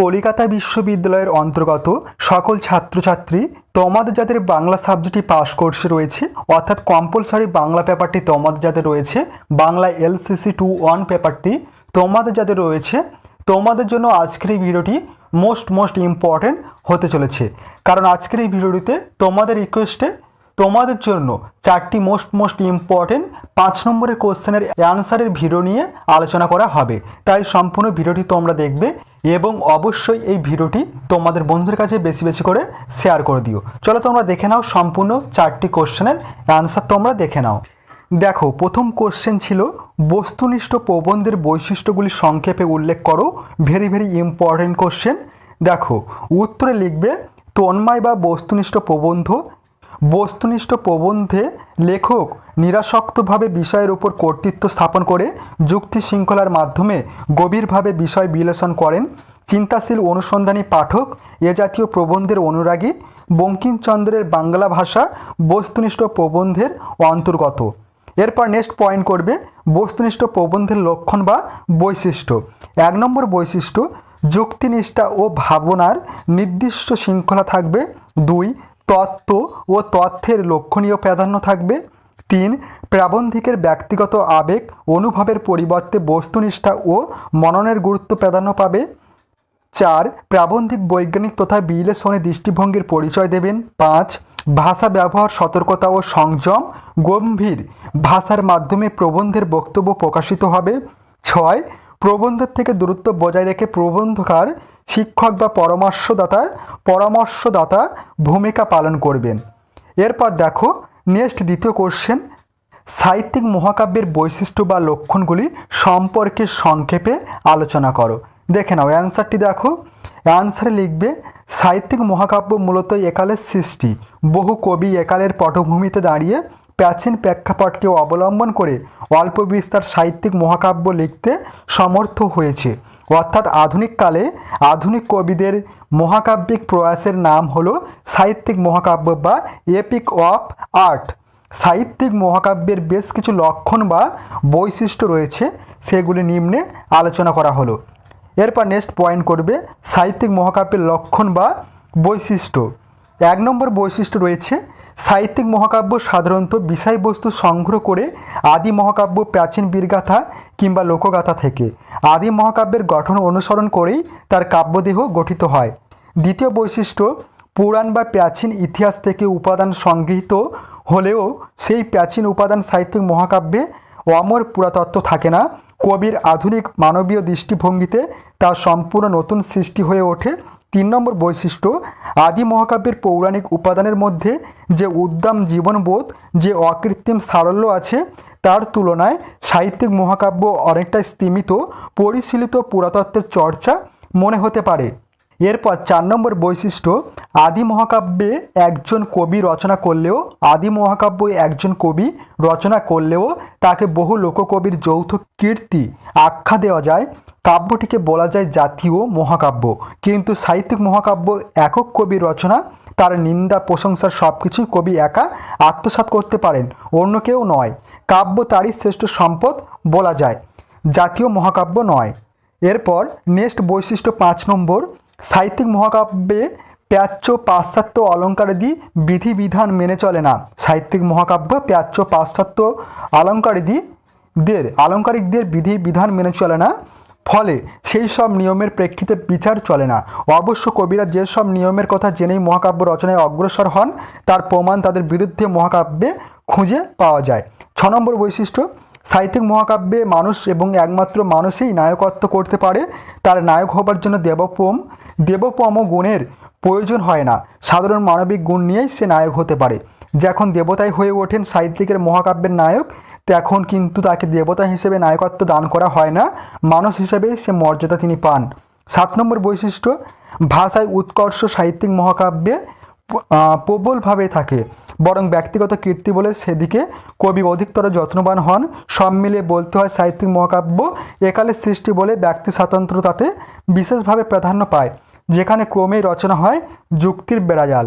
কলিকাতা বিশ্ববিদ্যালয়ের অন্তর্গত সকল ছাত্রছাত্রী তোমাদের যাদের বাংলা সাবজেক্টটি পাস কোর্সে রয়েছে, অর্থাৎ কম্পালসারি বাংলা পেপারটি তোমাদের যাদের রয়েছে, বাংলা এলসিসি টু ওয়ান পেপারটি তোমাদের যাদের রয়েছে। তোমাদের জন্য আজকের এই ভিডিওটি মোস্ট মোস্ট ইম্পর্ট্যান্ট হতে চলেছে। কারণ আজকের এই ভিডিওটিতে তোমাদের রিকোয়েস্টে তোমাদের জন্য চারটি মোস্ট মোস্ট ইম্পর্টেন্ট পাঁচ নম্বরের কোশ্চেনের অ্যান্সারের ভিডিও নিয়ে আলোচনা করা হবে। তাই সম্পূর্ণ ভিডিওটি তোমরা দেখবে। এবং অবশ্যই এই ভিডিওটি তোমাদের বন্ধুদের কাছে বেশি বেশি করে শেয়ার করে দিও। চলো তোমরা দেখে নাও সম্পূর্ণ চারটি কোশ্চেনের অ্যান্সার তোমরা দেখে নাও। দেখো, প্রথম কোশ্চেন ছিল, বস্তুনিষ্ঠ প্রবন্ধের বৈশিষ্ট্যগুলি সংক্ষেপে উল্লেখ করো। ভেরি ভেরি ইম্পর্টেন্ট কোশ্চেন দেখো, উত্তরে লিখবে, তন্ময় বা বস্তুনিষ্ঠ প্রবন্ধ বস্তুনিষ্ঠ প্রবন্ধে লেখক নিরাসক্তভাবে বিষয়ের উপর কর্তৃত্ব স্থাপন করে যুক্তি শৃঙ্খলার মাধ্যমে গভীরভাবে বিষয় বিশ্লেষণ করেন। চিন্তাশীল অনুসন্ধানী পাঠক, এ জাতীয় প্রবন্ধের অনুরাগী বঙ্কিমচন্দ্রের বাংলা ভাষা বস্তুনিষ্ঠ প্রবন্ধের অন্তর্গত। এরপর নেক্সট পয়েন্ট করবে, বস্তুনিষ্ঠ প্রবন্ধের লক্ষণ বা বৈশিষ্ট্য। এক নম্বর বৈশিষ্ট্য, যুক্তিনিষ্ঠা ও ভাবনার নির্দিষ্ট শৃঙ্খলা থাকবে। দুই তত্ত্ব ও তথ্যের লক্ষণীয় প্রাধান্য থাকবে। তিন, প্রাবন্ধিকের ব্যক্তিগত আবেগ, অনুভবের পরিবর্তে বস্তুনিষ্ঠা ও মননের গুরুত্ব প্রাধান্য পাবে। চার, প্রাবন্ধিক বৈজ্ঞানিক তথা বিশ্লেষণী দৃষ্টিভঙ্গির পরিচয় দেবেন। পাঁচ, ভাষা ব্যবহার, সতর্কতা ও সংযম, গম্ভীর ভাষার মাধ্যমে প্রবন্ধের বক্তব্য প্রকাশিত হবে। ছয় প্রবন্ধের থেকে দূরত্ব বজায় রেখে প্রবন্ধকার শিক্ষক বা পরামর্শদাতার পরামর্শদাতা ভূমিকা পালন করবেন। এরপর দেখো নেক্সট দ্বিতীয় কোশ্চেন সাহিত্যিক মহাকাব্যের বৈশিষ্ট্য বা লক্ষণগুলি সম্পর্কে সংক্ষেপে আলোচনা করো। দেখে নাও অ্যান্সারটি দেখো। অ্যান্সারে লিখবে, সাহিত্যিক মহাকাব্য মূলত একালের সৃষ্টি। বহু কবি একালের পটভূমিতে দাঁড়িয়ে প্রাচীন প্রেক্ষাপটকে অবলম্বন করে অল্প বিস্তার সাহিত্যিক মহাকাব্য লিখতে সমর্থ হয়েছে। অর্থাৎ আধুনিককালে আধুনিক কবিদের মহাকাব্যিক প্রয়াসের নাম হলো সাহিত্যিক মহাকাব্য বা এপিক অফ আর্ট। সাহিত্যিক মহাকাব্যের বেশ কিছু লক্ষণ বা বৈশিষ্ট্য রয়েছে, সেগুলি নিম্নে আলোচনা করা হলো। এরপর নেক্সট পয়েন্ট করবে সাহিত্যিক মহাকাব্যের লক্ষণ বা বৈশিষ্ট্য। এক নম্বর বৈশিষ্ট্য রয়েছে, সাহিত্যিক মহাকাব্য সাধারণত বিষয়বস্তু সংগ্রহ করে আদি মহাকাব্য প্রাচীন বীরগাথা কিংবা লোকগাথা থেকে। আদি মহাকাব্যের গঠন অনুসরণ করেই তার কাব্যদেহ গঠিত হয়। দ্বিতীয় বৈশিষ্ট্য, পুরাণ বা প্রাচীন ইতিহাস থেকে উপাদান সংগৃহীত হলেও সেই প্রাচীন উপাদান সাহিত্যিক মহাকাব্যে অমর পুরাতত্ত্ব থাকে না। কবির আধুনিক মানবীয় দৃষ্টিভঙ্গিতে তা সম্পূর্ণ নতুন সৃষ্টি হয়ে ওঠে। তিন নম্বর বৈশিষ্ট্য, আদি মহাকাব্যের পৌরাণিক উপাদানের মধ্যে যে উদ্দাম জীবনবোধ, যে অকৃত্রিম সারল্য আছে, তার তুলনায় সাহিত্যিক মহাকাব্য অনেকটা স্তীমিত, পরিশীলিত পুরাতত্ত্বের চর্চা মনে হতে পারে। এরপর চার নম্বর বৈশিষ্ট্য, আদি মহাকাব্যে একজন কবি রচনা করলেও, আদি মহাকাব্য একজন কবি রচনা করলেও তাকে বহু লোককবির যৌথ কীর্তি, আখ্যা দেওয়া যায়। কাব্যটিকে বলা যায় জাতীয় মহাকাব্য। কিন্তু সাহিত্যিক মহাকাব্য, একক কবি রচনা, তার নিন্দা প্রশংসার সব কিছুই কবি একা আত্মসাৎ করতে পারেন, অন্য কেউ নয়। কাব্য তারই শ্রেষ্ঠ সম্পদ বলা যায়, জাতীয় মহাকাব্য নয়। এরপর নেক্সট বৈশিষ্ট্য পাঁচ নম্বর, সাহিত্যিক মহাকাব্যে প্রাচ্য পাশ্চাত্য অলঙ্কারাদি বিধিবিধান মেনে চলে না। সাহিত্যিক মহাকাব্য প্রাচ্য পাশ্চাত্য অলঙ্কারিদিদের আলঙ্কারিকদের বিধি বিধান মেনে চলে না। ফলে সেই সব নিয়মের প্রেক্ষিতে বিচার চলে না। অবশ্য কবিরা যেসব নিয়মের কথা জেনেই মহাকাব্য রচনায় অগ্রসর হন, তার প্রমাণ তাদের বিরুদ্ধে মহাকাব্যে খুঁজে পাওয়া যায়। ছ নম্বর বৈশিষ্ট্য, সাহিত্যিক মহাকাব্যে মানুষ এবং একমাত্র মানুষই নায়কত্ব করতে পারে, তার নায়ক হবার জন্য দেবপম দেবপম গুণের প্রয়োজন হয় না, সাধারণ মানবিক গুণ নিয়েই সে নায়ক হতে পারে। যখন দেবতাই হয়ে ওঠেন সাহিত্যিকের মহাকাব্যের নায়ক তখন কিন্তু তাকে দেবতা হিসেবে নায়কত্ব দান করা হয় না। মানুষ হিসেবে সে মর্যাদা তিনি পান। সাত নম্বর বৈশিষ্ট্য, ভাষায় উৎকর্ষ সাহিত্যিক মহাকাব্যে প্রবলভাবে থাকে। বরং ব্যক্তিগত কীর্তি বলে সেদিকে কবি অধিকতর যত্নবান হন। সব মিলিয়ে বলতে হয় সাহিত্যিক মহাকাব্য একালের সৃষ্টি বলে ব্যক্তি স্বাতন্ত্র্য তাতে বিশেষভাবে প্রাধান্য পায়, যেখানে ক্রমেই রচনা হয় যুক্তির বেড়াজাল।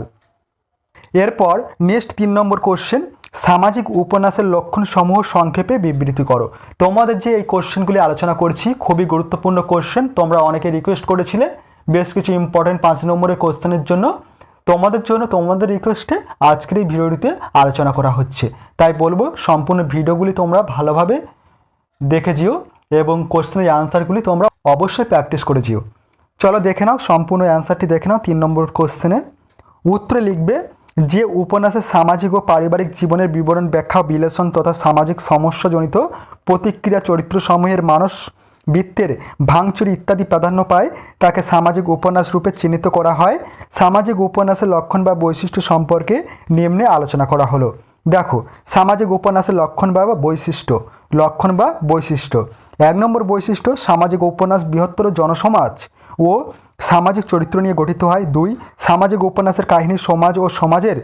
এরপর নেক্সট তিন নম্বর কোশ্চেন সামাজিক উপন্যাসের লক্ষণসমূহ সংক্ষেপে বিবৃতি করো। তোমাদের যে এই কোশ্চেনগুলি আলোচনা করছি, খুবই গুরুত্বপূর্ণ কোশ্চেন। তোমরা অনেকে রিকোয়েস্ট করেছিলে, বেশ কিছু ইম্পর্টেন্ট পাঁচ নম্বরের কোশ্চেনের জন্য। তোমাদের জন্য, তোমাদের রিকোয়েস্টে আজকের এই ভিডিওটিতে আলোচনা করা হচ্ছে। তাই বলব, সম্পূর্ণ ভিডিওগুলি তোমরা ভালোভাবে দেখে যেও এবং কোশ্চেনের অ্যান্সারগুলি তোমরা অবশ্যই প্র্যাকটিস করে যেও। চলো দেখে নাও, সম্পূর্ণ অ্যান্সারটি দেখে নাও, তিন নম্বর কোশ্চেনের। উত্তরে লিখবে যে উপন্যাসে সামাজিক ও পারিবারিক জীবনের বিবরণ ব্যাখ্যা, বিশ্লেষণ তথা সামাজিক সমস্যাজনিত প্রতিক্রিয়া চরিত্রসমূহের মানস বৃত্তের ভাঙচুরি ইত্যাদি প্রাধান্য পায়, তাকে সামাজিক উপন্যাস রূপে চিহ্নিত করা হয়। সামাজিক উপন্যাসের লক্ষণ বা বৈশিষ্ট্য সম্পর্কে নিম্নে আলোচনা করা হলো। দেখো, সামাজিক উপন্যাসের লক্ষণ বা বৈশিষ্ট্য। লক্ষণ বা বৈশিষ্ট্য। এক নম্বর বৈশিষ্ট্য, সামাজিক উপন্যাস বৃহত্তর জনসমাজ। ও সামাজিক চরিত্র নিয়ে গঠিত হয়। দুই, সামাজিক উপন্যাসের কাহিনী সমাজ ও সমাজের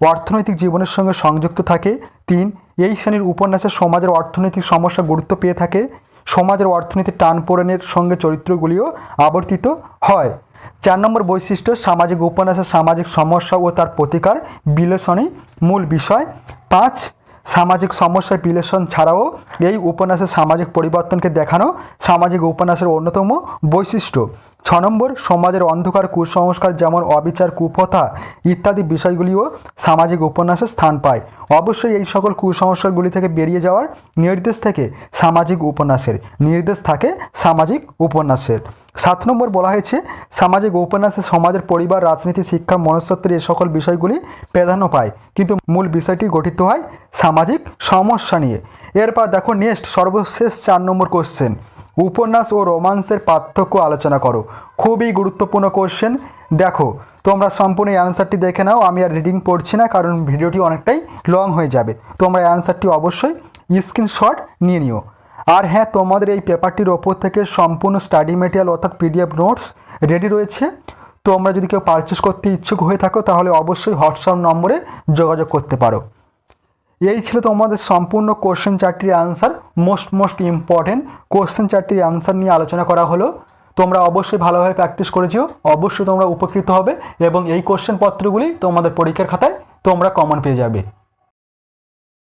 অর্থনৈতিক জীবনের সঙ্গে সংযুক্ত থাকে। তিন, এই শ্রেণির উপন্যাসের সমাজের অর্থনৈতিক সমস্যা গুরুত্ব পেয়ে থাকে। সমাজের অর্থনীতির টানপোড়েনের সঙ্গে চরিত্রগুলিও আবর্তিত হয়। চার নম্বর বৈশিষ্ট্য, সামাজিক উপন্যাসের সামাজিক সমস্যা ও তার প্রতিকার বিশ্লেষণই মূল বিষয়। পাঁচ সামাজিক সমস্যার বিশ্লেষণ ছাড়াও এই উপন্যাসের সামাজিক পরিবর্তনকে দেখানো সামাজিক উপন্যাসের অন্যতম বৈশিষ্ট্য। ছ নম্বর, সমাজের অন্ধকার কুসংস্কার যেমন অবিচার কুপ্রথা ইত্যাদি বিষয়গুলিও সামাজিক উপন্যাসে স্থান পায়। অবশ্যই এই সকল কুসংস্কারগুলি থেকে বেরিয়ে যাওয়ার নির্দেশ থেকে সামাজিক উপন্যাসের। নির্দেশ থাকে সামাজিক উপন্যাসের। সাত নম্বর বলা হয়েছে, সামাজিক উপন্যাসে সমাজের পরিবার, রাজনীতি, শিক্ষা মনস্তত্বের এই সকল বিষয়গুলি প্রাধান্য পায়। কিন্তু মূল বিষয়টি গঠিত হয় সামাজিক সমস্যা নিয়ে। এরপর দেখো নেক্সট সর্বশেষ চার নম্বর কোশ্চেন উপন্যাস ও রোমান্সের পার্থক্য আলোচনা করো। খুবই গুরুত্বপূর্ণ কোশ্চেন দেখো, তোমরা সম্পূর্ণ অ্যান্সারটি দেখে নাও। আমি আর রিডিং পড়ছি না, কারণ ভিডিওটি অনেকটাই লং হয়ে যাবে। তোমরা অ্যান্সারটি অবশ্যই স্ক্রিনশট নিয়ে নিও। আর হ্যাঁ তোমাদের এই পেপারটির ওপর থেকে সম্পূর্ণ স্টাডি মেটেরিয়াল অর্থাৎ পিডিএফ নোটস রেডি রয়েছে। তোমরা যদি কেউ পারচেস করতে ইচ্ছুক হয়ে থাকো, তাহলে অবশ্যই হোয়াটসঅ্যাপ নম্বরে যোগাযোগ করতে পারো। এই ছিল তোমাদের সম্পূর্ণ question চারটির answer most most important question চারটির answer নিয়ে আলোচনা করা হলো। তোমরা অবশ্যই ভালোভাবে প্র্যাকটিস করেছিও অবশ্যই তোমরা উপকৃত হবে এবং এই কোশ্চেন পত্রগুলি তোমাদের পরীক্ষার খাতায় তোমরা কমন পেয়ে যাবে।